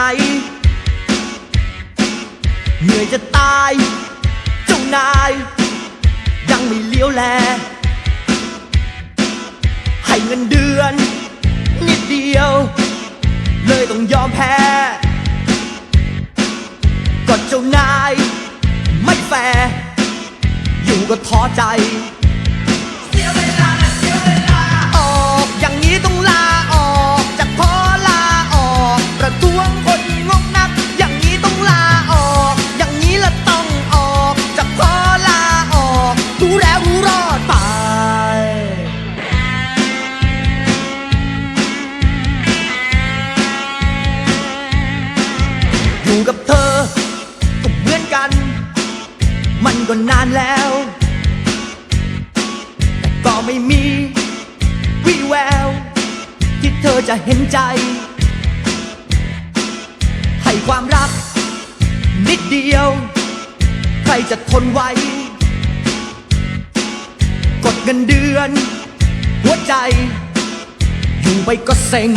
น เหนื่อยจะตายเจ้านาย ยังไม่เลี้ยวแล ให้เงินเดือน นิดเดียว เลยต้องยอมแพ้ก็เจ้านาย ไม่แฟร์อยู่ก็ท้อใจ ก็นานแล้ว แต่ก็ไม่มีวี่แวว ที่เธอจะเห็นใจ ให้ความรัก นิดเดียว ใครจะทนไหวกดเงินเดือน หัวใจ อยู่ไปก็เซ็ง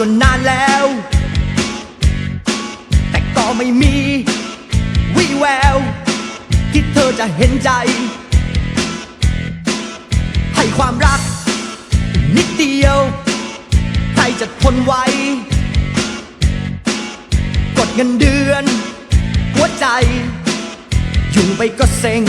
ก็นานแล้ว แต่ก็ไม่มีวี่แวว ที่เธอจะเห็นใจ ให้ความรัก นิดเดียว ใครจะทนไหวกดเงินเดือน หัวใจ อยู่ไปก็เซ็ง